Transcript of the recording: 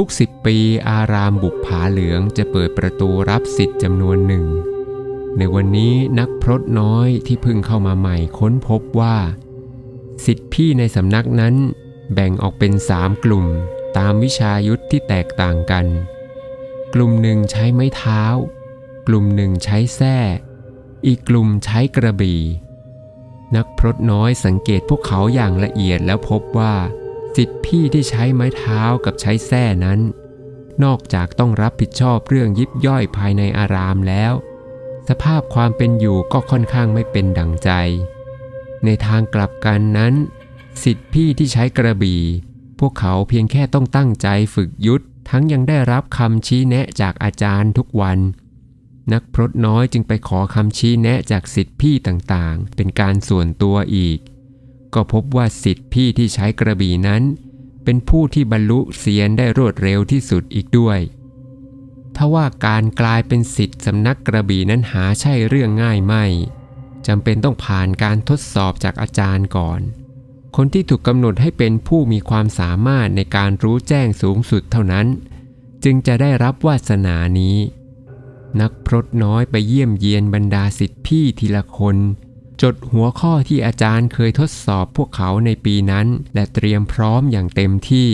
ทุกสิบปีอารามบุกผาเหลืองจะเปิดประตูรับสิทธิ์จำนวนหนึ่ง ในวันนี้นักพรตน้อยที่เพิ่งเข้ามาใหม่ค้นพบว่า สิทธิพี่ในสำนักนั้น แบ่งออกเป็นสามกลุ่มตามวิชายุทธที่แตกต่างกัน กลุ่มหนึ่งใช้ไม้เท้า กลุ่มหนึ่งใช้แส้ อีกกลุ่มใช้กระบี่ นักพรตน้อยสังเกตพวกเขาอย่างละเอียดแล้วพบว่า สิทธิพี่ที่ใช้ไม้เท้ากับใช้แส้นั้น นอกจากต้องรับผิดชอบเรื่องยิบย่อยภายในอารามแล้ว สภาพความเป็นอยู่ก็ค่อนข้างไม่เป็นดังใจ ในทางกลับกันนั้น สิทธิพี่ที่ใช้กระบี่ พวกเขาเพียงแค่ต้องตั้งใจฝึกยุทธทั้งยังได้รับคำชี้แนะจากอาจารย์ทุกวัน นักพรตน้อยจึงไปขอคำชี้แนะจากสิทธิพี่ต่างๆ เป็นการส่วนตัวอีก ก็พบว่าสิทธิพี่ที่ใช้กระบี่นั้น เป็นผู้ที่บรรลุเสียนได้รวดเร็วที่สุดอีกด้วยถ้าว่าการกลายเป็นสิทธิ์สำนักกระบี่นั้นหาใช่เรื่องง่ายไม่จำเป็นต้องผ่านการทดสอบจากอาจารย์ก่อน คนที่ถูกกำหนดให้เป็นผู้มีความสามารถในการรู้แจ้งสูงสุดเท่านั้น จึงจะได้รับวาสนานี้ นักพรตน้อยไปเยี่ยมเยียนบรรดาสิทธิพี่ทีละคน จดหัวข้อที่อาจารย์เคยทดสอบพวกเขาในปีนั้น และเตรียมพร้อมอย่างเต็มที่